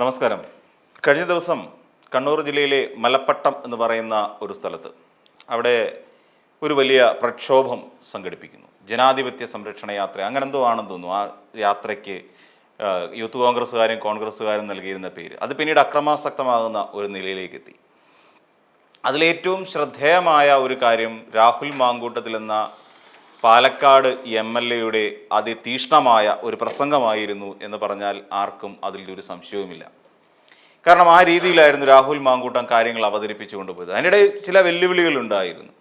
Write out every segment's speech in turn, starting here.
നമസ്കാരം. കഴിഞ്ഞ ദിവസം കണ്ണൂർ ജില്ലയിലെ മലപ്പട്ടം എന്ന് പറയുന്ന ഒരു സ്ഥലത്ത് അവിടെ ഒരു വലിയ പ്രക്ഷോഭം സംഘടിപ്പിക്കുന്നു. ജനാധിപത്യ സംരക്ഷണ യാത്ര. അങ്ങനെ എന്തോ ആണെന്ന് തോന്നുന്നു. ആ യാത്രയ്ക്ക് യൂത്ത് കോൺഗ്രസ്സുകാരും കോൺഗ്രസ്സുകാരും നൽകിയിരുന്ന പേര്. അത് പിന്നീട് അക്രമാസക്തമാകുന്ന ഒരു നിലയിലേക്ക് എത്തി അതിലേറ്റവും ശ്രദ്ധേയമായ ഒരു കാര്യം രാഹുൽ മാങ്കൂട്ടത്തിൽ എന്ന പാലക്കാട് എം എൽ എയുടെ അതിതീഷ്ണമായ ഒരു പ്രസംഗമായിരുന്നു എന്ന് പറഞ്ഞാൽ ആർക്കും അതിലൊരു സംശയവുമില്ല. കാരണം ആ രീതിയിലായിരുന്നു രാഹുൽ മാങ്കൂട്ടം കാര്യങ്ങൾ അവതരിപ്പിച്ചു കൊണ്ടുപോയത്. അതിനിടെ ചില വെല്ലുവിളികൾ ഉണ്ടായിരുന്നു.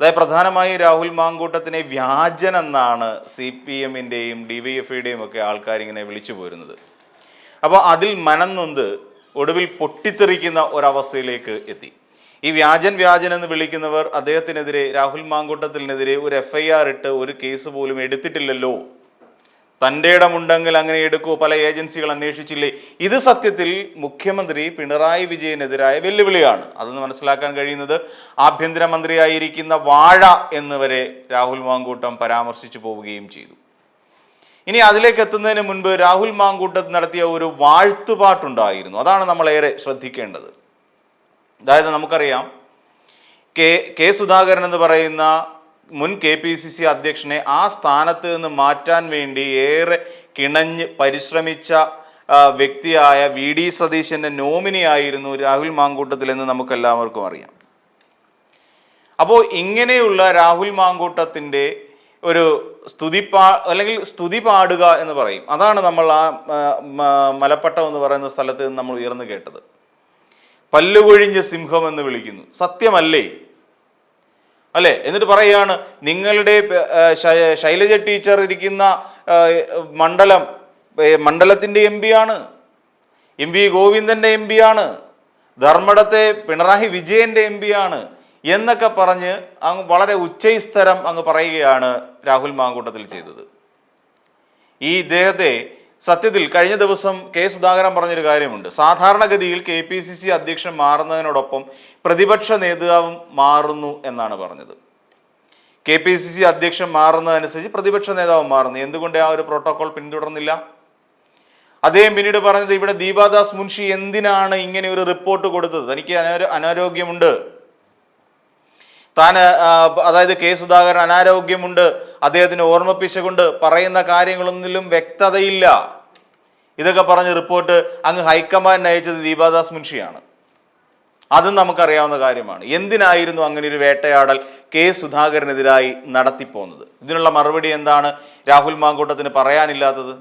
അതായത് പ്രധാനമായും രാഹുൽ മാങ്കൂട്ടത്തിനെ വ്യാജൻ എന്നാണ് സി പി എമ്മിന്റെയും ഡി വൈ എഫ് ഐയുടെയും ഒക്കെ ആൾക്കാരിങ്ങനെ വിളിച്ചു പോരുന്നത്. അപ്പോൾ അതിൽ മനംനൊന്ത് ഒടുവിൽ പൊട്ടിത്തെറിക്കുന്ന ഒരവസ്ഥയിലേക്ക് എത്തി. ഈ വ്യാജൻ വ്യാജൻ എന്ന് വിളിക്കുന്നവർ അദ്ദേഹത്തിനെതിരെ രാഹുൽ മാങ്കൂട്ടത്തിനെതിരെ ഒരു എഫ് ഐ ആർ ഇട്ട് ഒരു കേസ് പോലും എടുത്തിട്ടില്ലല്ലോ. തന്റെ ഇടമുണ്ടെങ്കിൽ അങ്ങനെ എടുക്കൂ പല ഏജൻസികൾ അന്വേഷിച്ചില്ലേ? ഇത് സത്യത്തിൽ മുഖ്യമന്ത്രി പിണറായി വിജയനെതിരായ വെല്ലുവിളിയാണ്. അതെന്ന് മനസ്സിലാക്കാൻ കഴിയുന്നത് ആഭ്യന്തരമന്ത്രിയായിരിക്കുന്ന വാഴ എന്നിവരെ രാഹുൽ മാങ്കൂട്ടം പരാമർശിച്ചു പോവുകയും ചെയ്തു. ഇനി അതിലേക്ക് എത്തുന്നതിന് മുൻപ് രാഹുൽ മാങ്കൂട്ടത്ത് നടത്തിയ ഒരു വാഴ്ത്തുപാട്ടുണ്ടായിരുന്നു. അതാണ് നമ്മളേറെ ശ്രദ്ധിക്കേണ്ടത്. അതായത് നമുക്കറിയാം കെ കെ സുധാകരൻ എന്ന് പറയുന്ന മുൻ കെ പി സി സി അധ്യക്ഷനെ ആ സ്ഥാനത്ത് നിന്ന് മാറ്റാൻ വേണ്ടി ഏറെ കിണഞ്ഞ് പരിശ്രമിച്ച വ്യക്തിയായ വി ഡി സതീശന്റെ നോമിനി ആയിരുന്നു രാഹുൽ മാങ്കൂട്ടത്തിൽ എന്ന് നമുക്കെല്ലാവർക്കും അറിയാം. അപ്പോൾ ഇങ്ങനെയുള്ള രാഹുൽ മാങ്കൂട്ടത്തിന്റെ ഒരു സ്തുതി പാ അല്ലെങ്കിൽ സ്തുതി പാടുക എന്ന് പറയും. അതാണ് നമ്മൾ ആ, മലപ്പട്ടം എന്ന് പറയുന്ന സ്ഥലത്ത് നിന്ന് നമ്മൾ ഉയർന്നു കേട്ടത്. പല്ലുകൊഴിഞ്ഞ സിംഹം എന്ന് വിളിക്കുന്നു. സത്യമല്ലേ? അല്ലെ? എന്നിട്ട് പറയുകയാണ് നിങ്ങളുടെ ശൈലജ ടീച്ചർ ഇരിക്കുന്ന മണ്ഡലം മണ്ഡലത്തിന്റെ എം ആണ്. എം വി ഗോവിന്ദന്റെ എം ആണ്. ധർമ്മടത്തെ പിണറായി വിജയന്റെ എം ആണ്. എന്നൊക്കെ പറഞ്ഞ് അങ്ങ് വളരെ ഉച്ചൈസ്തരം അങ്ങ് പറയുകയാണ് രാഹുൽ മാങ്കൂട്ടത്തിൽ ചെയ്തത്. ഈ ഇദ്ദേഹത്തെ സത്യത്തിൽ കഴിഞ്ഞ ദിവസം കെ സുധാകരൻ പറഞ്ഞൊരു കാര്യമുണ്ട്. സാധാരണഗതിയിൽ കെ പി സി സി അധ്യക്ഷൻ മാറുന്നതിനോടൊപ്പം പ്രതിപക്ഷ നേതാവും മാറുന്നു എന്നാണ് പറഞ്ഞത്. കെ പി സി സി അധ്യക്ഷൻ മാറുന്നതനുസരിച്ച് പ്രതിപക്ഷ നേതാവും മാറുന്നു. എന്തുകൊണ്ട് ആ ഒരു പ്രോട്ടോകോൾ പിന്തുടർന്നില്ല? അദ്ദേഹം പിന്നീട് പറഞ്ഞത് ഇവിടെ ദീപാദാസ് മുൻഷി എന്തിനാണ് ഇങ്ങനെ ഒരു റിപ്പോർട്ട് കൊടുത്തത്? തനിക്ക് അനാരോ അനാരോഗ്യമുണ്ട്. താൻ അതായത് കെ സുധാകരൻ അനാരോഗ്യമുണ്ട്. അദ്ദേഹത്തിന് ഓർമ്മിപ്പിച്ചുകൊണ്ട് പറയുന്ന കാര്യങ്ങളൊന്നിലും വ്യക്തതയില്ല. ഇതൊക്കെ പറഞ്ഞ റിപ്പോർട്ട് അങ്ങ് ഹൈക്കമാൻഡിന് അയച്ചത് ദീപാദാസ് മുൻഷിയാണ്. അതും നമുക്കറിയാവുന്ന കാര്യമാണ്. എന്തിനായിരുന്നു അങ്ങനെ ഒരു വേട്ടയാടൽ കെ സുധാകരനെതിരായി നടത്തിപ്പോന്നത്? ഇതിനുള്ള മറുപടി എന്താണ്? രാഹുൽ മാങ്കൂട്ടത്തിന് പറയാനില്ലാത്തത്?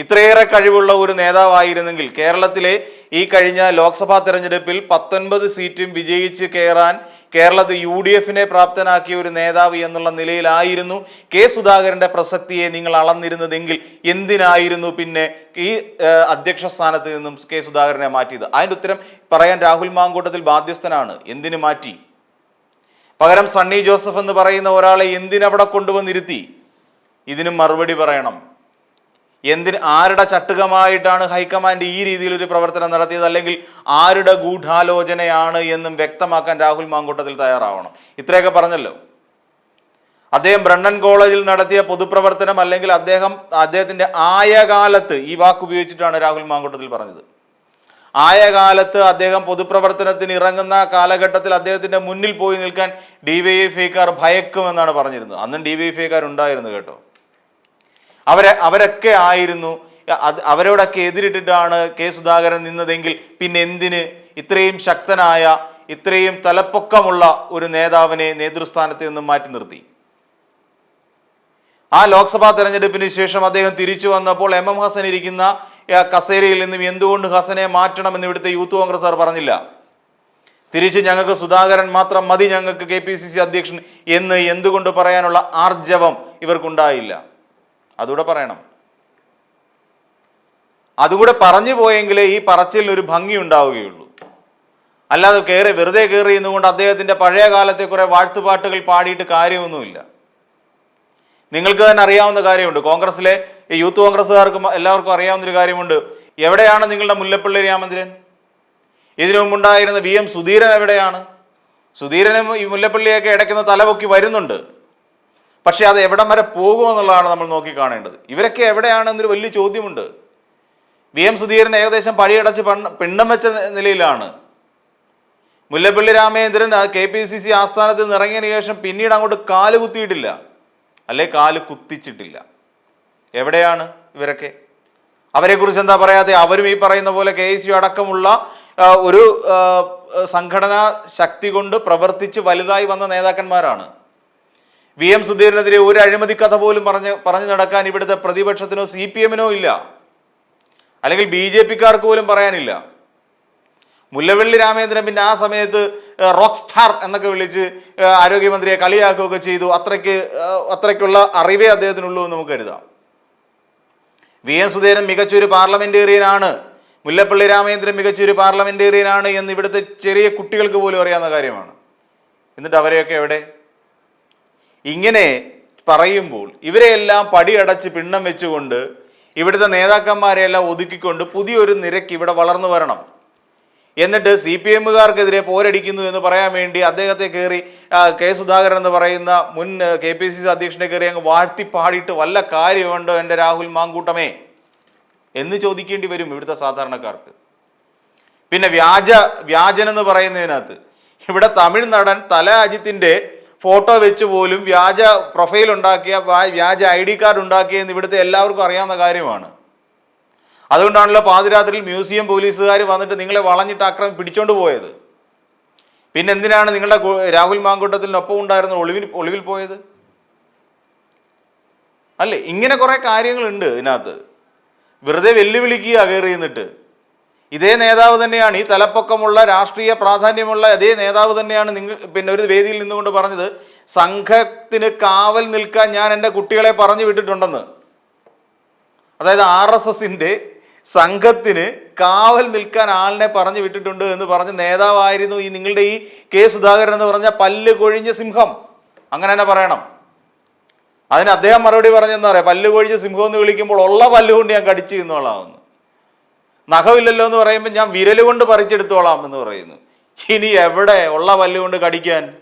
ഇത്രയേറെ കഴിവുള്ള ഒരു നേതാവായിരുന്നെങ്കിൽ കേരളത്തിലെ ഈ കഴിഞ്ഞ ലോക്സഭാ തെരഞ്ഞെടുപ്പിൽ പത്തൊൻപത് സീറ്റും വിജയിച്ച് കയറാൻ കേരളത്തിൽ യു ഡി എഫിനെ പ്രാപ്തനാക്കിയ ഒരു നേതാവ് എന്നുള്ള നിലയിലായിരുന്നു കെ സുധാകരന്റെ പ്രസക്തിയെ നിങ്ങൾ അളന്നിരുന്നതെങ്കിൽ എന്തിനായിരുന്നു പിന്നെ ഈ അധ്യക്ഷ സ്ഥാനത്ത് നിന്നും കെ സുധാകരനെ മാറ്റിയത്? അതിന്റെ ഉത്തരം പറയാൻ രാഹുൽ മാങ്കൂട്ടത്തിൽ ബാധ്യസ്ഥനാണ്. എന്തിനു മാറ്റി? പകരം സണ്ണി ജോസഫ് എന്ന് പറയുന്ന ഒരാളെ എന്തിനവിടെ കൊണ്ടുവന്നിരുത്തി? ഇതിനും മറുപടി പറയണം. എന്തിന് ആരുടെ ചട്ടുകമായിട്ടാണ് ഹൈക്കമാൻഡ് ഈ രീതിയിൽ ഒരു പ്രവർത്തനം നടത്തിയത്? അല്ലെങ്കിൽ ആരുടെ ഗൂഢാലോചനയാണ് എന്നും വ്യക്തമാക്കാൻ രാഹുൽ മാങ്കൂട്ടത്തിൽ തയ്യാറാവണം. ഇത്രയൊക്കെ പറഞ്ഞല്ലോ. അദ്ദേഹം ബ്രണ്ണൻ കോളേജിൽ നടത്തിയ പൊതുപ്രവർത്തനം അല്ലെങ്കിൽ അദ്ദേഹം അദ്ദേഹത്തിന്റെ ആയകാലത്ത് ഈ വാക്ക് ഉപയോഗിച്ചിട്ടാണ് രാഹുൽ മാങ്കൂട്ടത്തിൽ പറഞ്ഞത്. ആയ കാലത്ത് അദ്ദേഹം പൊതുപ്രവർത്തനത്തിന് ഇറങ്ങുന്ന കാലഘട്ടത്തിൽ അദ്ദേഹത്തിന്റെ മുന്നിൽ പോയി നിൽക്കാൻ ഡി വൈ എഫ് ഐക്കാർ ഭയക്കുമെന്നാണ് പറഞ്ഞിരുന്നത്. അന്നും ഡി വൈ എഫ് ഐക്കാർ ഉണ്ടായിരുന്നു കേട്ടോ. അവരെ അവരൊക്കെ ആയിരുന്നു. അവരോടൊക്കെ എതിരിട്ടിട്ടാണ് കെ സുധാകരൻ നിന്നതെങ്കിൽ പിന്നെ എന്തിന്? ഇത്രയും ശക്തനായ ഇത്രയും തലപ്പൊക്കമുള്ള ഒരു നേതാവിനെ നേതൃസ്ഥാനത്ത് നിന്നും മാറ്റി നിർത്തി. ആ ലോക്സഭാ തെരഞ്ഞെടുപ്പിന് ശേഷം അദ്ദേഹം തിരിച്ചു വന്നപ്പോൾ എം എം ഹസൻ ഇരിക്കുന്ന കസേരയിൽ നിന്നും എന്തുകൊണ്ട് ഹസനെ മാറ്റണമെന്ന് ഇവിടുത്തെ യൂത്ത് കോൺഗ്രസ്സുകാർ പറഞ്ഞില്ല? തിരിച്ച് ഞങ്ങൾക്ക് സുധാകരൻ മാത്രം മതി ഞങ്ങൾക്ക് കെ പി സി സി അധ്യക്ഷൻ എന്ന് എന്തുകൊണ്ട് പറയാനുള്ള ആർജവം ഇവർക്കുണ്ടായില്ല? അതുകൂടെ പറയണം. അതുകൂടെ പറഞ്ഞു പോയെങ്കിലേ ഈ പറച്ചിലിന് ഒരു ഭംഗി ഉണ്ടാവുകയുള്ളൂ. അല്ലാതെ കയറി വെറുതെ കയറി എന്നുകൊണ്ട് അദ്ദേഹത്തിന്റെ പഴയ കാലത്തെ കുറെ വാഴ്ത്തുപാട്ടുകൾ പാടിയിട്ട് കാര്യമൊന്നുമില്ല. നിങ്ങൾക്ക് തന്നെ അറിയാവുന്ന കാര്യമുണ്ട്. കോൺഗ്രസിലെ ഈ യൂത്ത് കോൺഗ്രസ്സുകാർക്ക് എല്ലാവർക്കും അറിയാവുന്ന ഒരു കാര്യമുണ്ട്. എവിടെയാണ് നിങ്ങളുടെ മുല്ലപ്പള്ളി രാമചന്ദ്രൻ? ഇതിനു മുമ്പുണ്ടായിരുന്ന വി എം സുധീരൻ എവിടെയാണ്? സുധീരനും ഈ മുല്ലപ്പള്ളിയൊക്കെ ഇടയ്ക്കുന്ന തലപൊക്കി വരുന്നുണ്ട്. പക്ഷേ അത് എവിടം വരെ പോകുമെന്നുള്ളതാണ് നമ്മൾ നോക്കി കാണേണ്ടത്. ഇവരൊക്കെ എവിടെയാണെന്നൊരു വലിയ ചോദ്യമുണ്ട്. വി എം സുധീരൻ ഏകദേശം പഴിയടച്ച് പിണ്ണം വെച്ച നിലയിലാണ്. Mullappally Ramachandran K P C C ആസ്ഥാനത്ത് നിന്ന് ഇറങ്ങിയതിന് ശേഷം പിന്നീട് അങ്ങോട്ട് കാൽ കുത്തിയിട്ടില്ല. അല്ലെ കാൽ കുത്തിച്ചിട്ടില്ല. എവിടെയാണ് ഇവരൊക്കെ? അവരെക്കുറിച്ച് എന്താ പറയാതെ അവരും ഈ പറയുന്ന പോലെ കെ യു അടക്കമുള്ള ഒരു സംഘടനാ ശക്തി കൊണ്ട് പ്രവർത്തിച്ച് വലുതായി വന്ന നേതാക്കന്മാരാണ്. വി എം സുധീരനെതിരെ ഒരു അഴിമതി കഥ പോലും പറഞ്ഞ് പറഞ്ഞു നടക്കാൻ ഇവിടുത്തെ പ്രതിപക്ഷത്തിനോ സി പി എമ്മിനോ ഇല്ല. അല്ലെങ്കിൽ ബി ജെ പിക്കാർക്ക് പോലും പറയാനില്ല. മുല്ലവെള്ളി രാമേന്ദ്രൻ പിന്നെ ആ സമയത്ത് റോക്ക് സ്റ്റാർ എന്നൊക്കെ വിളിച്ച് ആരോഗ്യമന്ത്രിയെ കളിയാക്കുകയൊക്കെ ചെയ്തു. അത്രയ്ക്ക് അത്രയ്ക്കുള്ള അറിവേ അദ്ദേഹത്തിനുള്ളൂ എന്ന് നമുക്ക് കരുതാം. വി എം സുധീരൻ മികച്ചൊരു പാർലമെന്റേറിയനാണ് മുല്ലപ്പള്ളി രാമേന്ദ്രൻ മികച്ചൊരു പാർലമെന്റേറിയനാണ് എന്ന് ഇവിടുത്തെ ചെറിയ കുട്ടികൾക്ക് പോലും അറിയാവുന്ന കാര്യമാണ്. എന്നിട്ട് അവരെയൊക്കെ എവിടെ? ഇങ്ങനെ പറയുമ്പോൾ ഇവരെയെല്ലാം പടിയടച്ച് പിണ്ണം വെച്ചുകൊണ്ട് ഇവിടുത്തെ നേതാക്കന്മാരെയെല്ലാം ഒതുക്കിക്കൊണ്ട് പുതിയൊരു നിരക്ക് ഇവിടെ വളർന്നു വരണം. എന്നിട്ട് സി പി എമ്മുകാർക്കെതിരെ പോരടിക്കുന്നു എന്ന് പറയാൻ വേണ്ടി അദ്ദേഹത്തെ കയറി കെ സുധാകരൻ എന്ന് പറയുന്ന മുൻ കെ പി സി സി അധ്യക്ഷനെ കയറി അങ്ങ് വാഴ്ത്തി പാടിയിട്ട് വല്ല കാര്യമുണ്ടോ എന്റെ രാഹുൽ മാങ്കൂട്ടമേ? എന്ന് ചോദിക്കേണ്ടി വരും ഇവിടുത്തെ സാധാരണക്കാർക്ക്. പിന്നെ വ്യാജ വ്യാജനെന്ന് പറയുന്നതിനകത്ത് ഇവിടെ തമിഴ് നടൻ തല അജിത്തിന്റെ ഫോട്ടോ വെച്ച് പോലും വ്യാജ പ്രൊഫൈൽ ഉണ്ടാക്കിയ വ്യാജ ഐ ഡി കാർഡ് ഉണ്ടാക്കിയെന്ന് ഇവിടുത്തെ എല്ലാവർക്കും അറിയാവുന്ന കാര്യമാണ്. അതുകൊണ്ടാണല്ലോ പാതിരാത്രിയിൽ മ്യൂസിയം പോലീസുകാർ വന്നിട്ട് നിങ്ങളെ വളഞ്ഞിട്ട് അക്രമം പിടിച്ചോണ്ട് പോയത്. പിന്നെ എന്തിനാണ് നിങ്ങളുടെ രാഹുൽ മാങ്കൂട്ടത്തിനൊപ്പം ഉണ്ടായിരുന്ന ഒളിവിൽ ഒളിവിൽ പോയത്? അല്ലേ? ഇങ്ങനെ കുറെ കാര്യങ്ങളുണ്ട് ഇതിനകത്ത്. വെറുതെ വെല്ലുവിളിക്കുക കയറി നിന്നിട്ട്. ഇതേ നേതാവ് തന്നെയാണ് ഈ തലപ്പൊക്കമുള്ള രാഷ്ട്രീയ പ്രാധാന്യമുള്ള അതേ നേതാവ് തന്നെയാണ് നിങ്ങൾ പിന്നെ ഒരു വേദിയിൽ നിന്നുകൊണ്ട് പറഞ്ഞത്. സംഘത്തിന് കാവൽ നിൽക്കാൻ ഞാൻ എന്റെ കുട്ടികളെ പറഞ്ഞു വിട്ടിട്ടുണ്ടെന്ന്. അതായത് ആർ എസ് എസിന്റെ സംഘത്തിന് കാവൽ നിൽക്കാൻ ആളിനെ പറഞ്ഞു വിട്ടിട്ടുണ്ട് എന്ന് പറഞ്ഞ നേതാവായിരുന്നു ഈ നിങ്ങളുടെ ഈ കെ സുധാകരൻ എന്ന് പറഞ്ഞ പല്ല് കൊഴിഞ്ഞ സിംഹം. അങ്ങനെ തന്നെ പറയണം. അതിന് അദ്ദേഹം മറുപടി പറഞ്ഞെന്താ പറയാം? പല്ല് കൊഴിഞ്ഞ സിംഹം എന്ന് വിളിക്കുമ്പോൾ ഉള്ള പല്ലുകൊണ്ട് ഞാൻ കടിച്ചു തിന്നോളാമെന്ന് നഖമില്ലല്ലോ എന്ന് പറയുമ്പോൾ ഞാൻ വിരൽ കൊണ്ട് പറിച്ചെടുത്തോളാം എന്ന് പറയുന്നു. ഇനി എവിടെ ഉള്ള പല്ല് കൊണ്ട് കടിക്കാൻ?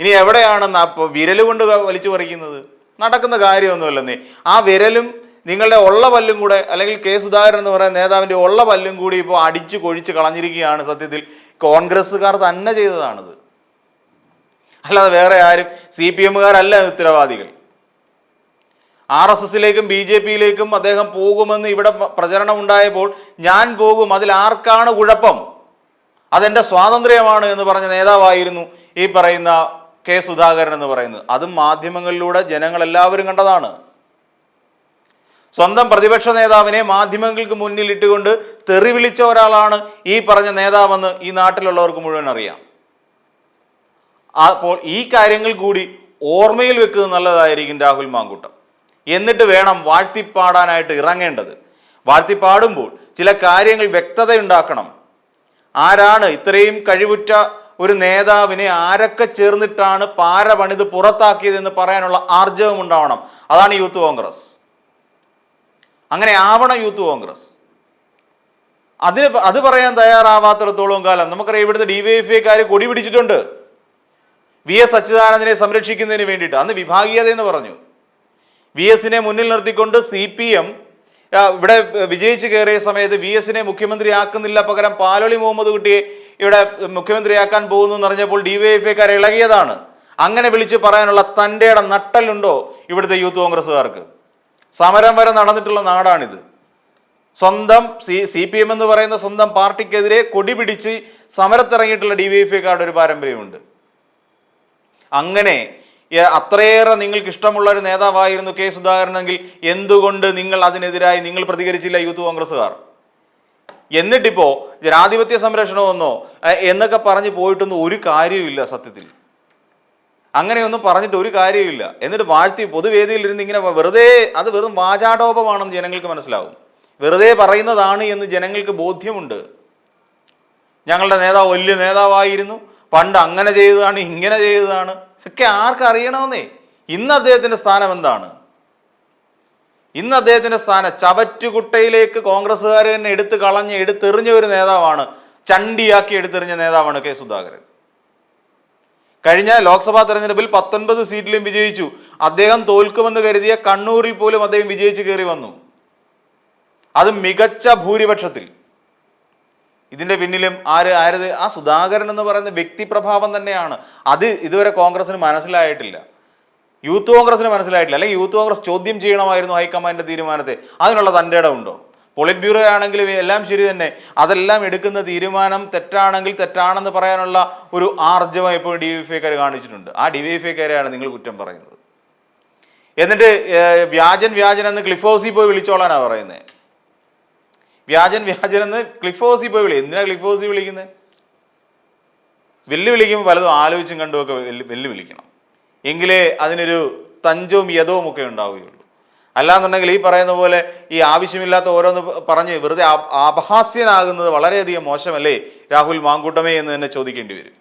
ഇനി എവിടെയാണ് അപ്പോൾ വിരൽ കൊണ്ട് വലിച്ചു പറിക്കുന്നത്? നടക്കുന്ന കാര്യമൊന്നുമല്ലെന്നേ. ആ വിരലും നിങ്ങളുടെ ഉള്ള പല്ലും കൂടെ അല്ലെങ്കിൽ കെ സുധാകരൻ എന്ന് പറയുന്ന നേതാവിന്റെ ഉള്ള പല്ലും കൂടി ഇപ്പോൾ അടിച്ചു കൊഴിച്ച് കളഞ്ഞിരിക്കുകയാണ് സത്യത്തിൽ. കോൺഗ്രസ്സുകാർ തന്നെ ചെയ്തതാണിത്. അല്ലാതെ വേറെ ആരും സി പി എമ്മുകാരല്ല ഉത്തരവാദികൾ. ആർ എസ് എസിലേക്കും ബി ജെ പിയിലേക്കും അദ്ദേഹം പോകുമെന്ന് ഇവിടെ പ്രചരണം ഉണ്ടായപ്പോൾ ഞാൻ പോകും. അതിൽ ആർക്കാണ് കുഴപ്പം? അതെന്റെ സ്വാതന്ത്ര്യമാണ് എന്ന് പറഞ്ഞ നേതാവായിരുന്നു ഈ പറയുന്ന കെ സുധാകരൻ എന്ന് പറയുന്നത്. അതും മാധ്യമങ്ങളിലൂടെ ജനങ്ങൾ എല്ലാവരും കണ്ടതാണ്. സ്വന്തം പ്രതിപക്ഷ നേതാവിനെ മാധ്യമങ്ങൾക്ക് മുന്നിൽ ഇട്ടുകൊണ്ട് തെറി വിളിച്ച ഒരാളാണ് ഈ പറഞ്ഞ നേതാവെന്ന് ഈ നാട്ടിലുള്ളവർക്ക് മുഴുവൻ അറിയാം. അപ്പോൾ ഈ കാര്യങ്ങൾ കൂടി ഓർമ്മയിൽ വെക്കുന്നത് നല്ലതായിരിക്കും രാഹുൽ മാങ്കൂട്ടം. എന്നിട്ട് വേണം വാഴ്ത്തിപ്പാടാനായിട്ട് ഇറങ്ങേണ്ടത്. വാഴ്ത്തിപ്പാടുമ്പോൾ ചില കാര്യങ്ങൾ വ്യക്തതയുണ്ടാക്കണം. ആരാണ് ഇത്രയും കഴിവുറ്റ ഒരു നേതാവിനെ ആരൊക്കെ ചേർന്നിട്ടാണ് പാര പണിത് പുറത്താക്കിയതെന്ന് പറയാനുള്ള ആർജവം ഉണ്ടാവണം. അതാണ് യൂത്ത് കോൺഗ്രസ്. അങ്ങനെ ആവണം യൂത്ത് കോൺഗ്രസ്. അതിന് അത് പറയാൻ തയ്യാറാവാത്തിടത്തോളം കാലം നമുക്കറിയാം ഇവിടുത്തെ ഡിവൈഎഫ്ഐക്കാർ കൊടി പിടിച്ചിട്ടുണ്ട്. വി എസ് അച്യുതാനന്ദനെ സംരക്ഷിക്കുന്നതിന് വേണ്ടിയിട്ട്. അന്ന് വിഭാഗീയത എന്ന് പറഞ്ഞു. വി എസിനെ മുന്നിൽ നിർത്തിക്കൊണ്ട് സി പി എം ഇവിടെ വിജയിച്ചു കയറിയ സമയത്ത് വി എസിനെ മുഖ്യമന്ത്രിയാക്കുന്നില്ല പകരം പാലോളി മുഹമ്മദ് കുട്ടിയെ ഇവിടെ മുഖ്യമന്ത്രിയാക്കാൻ പോകുന്നു എന്ന് പറഞ്ഞപ്പോൾ ഡി വൈ എഫ് ഐക്കാർ ഇളകിയതാണ്. അങ്ങനെ വിളിച്ച് പറയാനുള്ള തന്റെ ഇടം നട്ടലുണ്ടോ ഇവിടുത്തെ യൂത്ത് കോൺഗ്രസ്സുകാർക്ക്? സമരം വരെ നടന്നിട്ടുള്ള നാടാണിത്. സ്വന്തം സി സി പി എം എന്ന് പറയുന്ന സ്വന്തം പാർട്ടിക്കെതിരെ കൊടി പിടിച്ച് സമരത്തിറങ്ങിയിട്ടുള്ള ഡി വൈ എഫ് ഐക്കാരുടെ ഒരു പാരമ്പര്യമുണ്ട്. അങ്ങനെ അത്രയേറെ നിങ്ങൾക്ക് ഇഷ്ടമുള്ള ഒരു നേതാവായിരുന്നു കെ സുധാകരനെങ്കിൽ എന്തുകൊണ്ട് നിങ്ങൾ അതിനെതിരായി നിങ്ങൾ പ്രതികരിച്ചില്ല യൂത്ത് കോൺഗ്രസ്സുകാർ? എന്നിട്ടിപ്പോ ജനാധിപത്യ സംരക്ഷണമെന്നോ എന്നൊക്കെ പറഞ്ഞു പോയിട്ടൊന്നും ഒരു കാര്യവുമില്ല സത്യത്തിൽ. അങ്ങനെയൊന്നും പറഞ്ഞിട്ട് ഒരു കാര്യമില്ല എന്നിട്ട് വാഴ്ത്തി പൊതുവേദിയിൽ ഇരുന്ന് ഇങ്ങനെ വെറുതെ അത് വെറും വാചാടോപമാണെന്ന് ജനങ്ങൾക്ക് മനസ്സിലാവും. വെറുതെ പറയുന്നതാണ് എന്ന് ജനങ്ങൾക്ക് ബോധ്യമുണ്ട്. ഞങ്ങളുടെ നേതാവ് വലിയ നേതാവായിരുന്നു. പണ്ട് അങ്ങനെ ചെയ്തതാണ് ഇങ്ങനെ ചെയ്തതാണ്. ഇതൊക്കെ ആർക്കറിയണമെന്നേ ഇന്ന് അദ്ദേഹത്തിന്റെ സ്ഥാനം എന്താണ്? ഇന്ന് അദ്ദേഹത്തിന്റെ സ്ഥാനം ചവറ്റുകുട്ടയിലേക്ക് കോൺഗ്രസ്സുകാർ തന്നെ എടുത്തു കളഞ്ഞ് എടുത്തെറിഞ്ഞ ഒരു നേതാവാണ് ചണ്ടിയാക്കി എടുത്തെറിഞ്ഞ നേതാവാണ് കെ സുധാകരൻ. കഴിഞ്ഞ ലോക്സഭാ തെരഞ്ഞെടുപ്പിൽ പത്തൊൻപത് സീറ്റിലും വിജയിച്ചു. അദ്ദേഹം തോൽക്കുമെന്ന് കരുതിയ കണ്ണൂരിൽ പോലും അദ്ദേഹം വിജയിച്ച് കയറി വന്നു. അത് മികച്ച ഭൂരിപക്ഷത്തിൽ. ഇതിന്റെ പിന്നിലും ആര് ആരത്? ആ സുധാകരൻ എന്ന് പറയുന്ന വ്യക്തിപ്രഭാവം തന്നെയാണ്. അത് ഇതുവരെ കോൺഗ്രസിന് മനസ്സിലായിട്ടില്ല. യൂത്ത് കോൺഗ്രസിന് മനസ്സിലായിട്ടില്ല. അല്ലെങ്കിൽ യൂത്ത് കോൺഗ്രസ് ചോദ്യം ചെയ്യണമായിരുന്നു ഹൈക്കമാൻഡിന്റെ തീരുമാനത്തെ. അതിനുള്ള തന്റെ ഇടമുണ്ടോ? പൊളിറ്റ് ബ്യൂറോ ആണെങ്കിലും എല്ലാം ശരി തന്നെ. അതെല്ലാം എടുക്കുന്ന തീരുമാനം തെറ്റാണെങ്കിൽ തെറ്റാണെന്ന് പറയാനുള്ള ഒരു ആർജവം ഇപ്പോൾ ഡി വൈ എഫ്ഐക്കാർ കാണിച്ചിട്ടുണ്ട്. ആ ഡി വൈ എഫ്ഐക്കാരെയാണ് നിങ്ങൾ കുറ്റം പറയുന്നത്. എന്നിട്ട് വ്യാജൻ വ്യാജൻ എന്ന് ക്ലിഫ് ഹൗസിൽ പോയി വിളിച്ചോളാനാണ് പറയുന്നത് വ്യാജൻ വ്യാജൻ എന്ന് ക്ലിഫോസി പോയി വിളി. എന്തിനാ ക്ലിഫോസി വിളിക്കുന്നത് വെല്ലുവിളിക്കുമ്പോൾ പലതും ആലോചിച്ചും കണ്ടുമൊക്കെ വെല്ലു വെല്ലുവിളിക്കണം എങ്കിലേ അതിനൊരു തഞ്ചവും യഥവും ഒക്കെ ഉണ്ടാവുകയുള്ളൂ. അല്ലാന്നുണ്ടെങ്കിൽ ഈ പറയുന്ന പോലെ ഈ ആവശ്യമില്ലാത്ത ഓരോന്ന് പറഞ്ഞ് വെറുതെ അപഹാസ്യനാകുന്നത് വളരെയധികം മോശമല്ലേ? രാഹുൽ മാങ്കൂട്ടമേ എന്ന് തന്നെ ചോദിക്കേണ്ടി വരും.